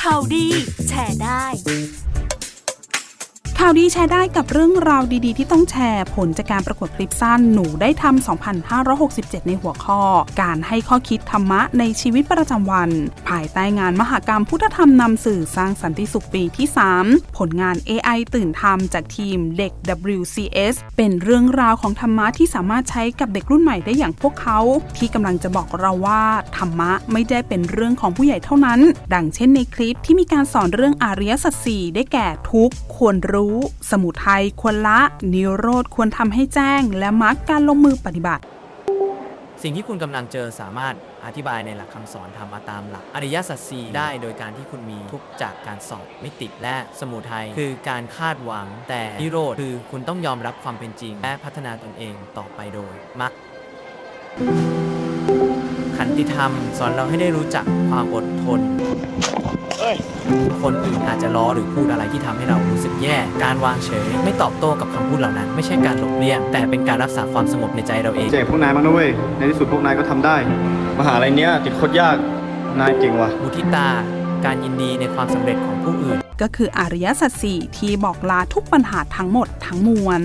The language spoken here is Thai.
ข่าวดี แชร์ได้ ข่าวดีแชร์ได้กับเรื่องราวดีๆ ที่ต้องแชร์ผลจากการประกวดคลิปสั้นหนูได้ทำ 2,567 ในหัวข้อ การให้ข้อคิดธรรมะในชีวิตประจำวัน ภายใต้งานมหกรรมพุทธธรรมนำสื่อสร้างสันติสุขปีที่ 3 ผลงาน AI ตื่นธรรมจากทีมเด็ก WCS เป็นเรื่องราวของธรรมะที่สามารถใช้กับเด็กรุ่นใหม่ได้อย่างพวกเขา ที่กำลังจะบอกเราว่าธรรมะไม่ได้เป็นเรื่องของผู้ใหญ่เท่านั้น ดังเช่นในคลิปที่มีการสอนเรื่องอาริยสัจสี่ได้แก่ทุกควรรู้สมุทัยควรละ นิโรธควรทำให้แจ้ง และมรรคการลงมือปฏิบัติ สิ่งที่คุณกำลังเจอสามารถอธิบายในหลักคำสอนธรรมตามหลักอริยสัจสี่ได้โดยการที่คุณมีทุกจากการสอบไม่ติดและสมุทัยคือการคาดหวัง แต่นิโรธคือคุณต้องยอมรับความเป็นจริง และพัฒนาตนเองต่อไปโดยมรรคขันติธรรม สอนเราให้ได้รู้จักความอดทน คนอื่นอาจจะล้อหรือพูดอะไรที่ทำให้เรารู้สึกแย่ การวางเฉย ไม่ตอบโต้กับคำพูดเหล่านั้น ไม่ใช่การหลบเลี่ยง แต่เป็นการรักษาความสงบในใจเราเอง เจ๋งพวกนายบ้างนะเว้ย ในที่สุดพวกนายก็ทำได้ มหาลัยเนี้ยติดโคตรยาก นายเก่งว่ะ มุทิตา การยินดีในความสำเร็จของผู้อื่น ก็คืออริยสัจสี่ที่บอกลาทุกปัญหาทั้งหมดทั้งมวล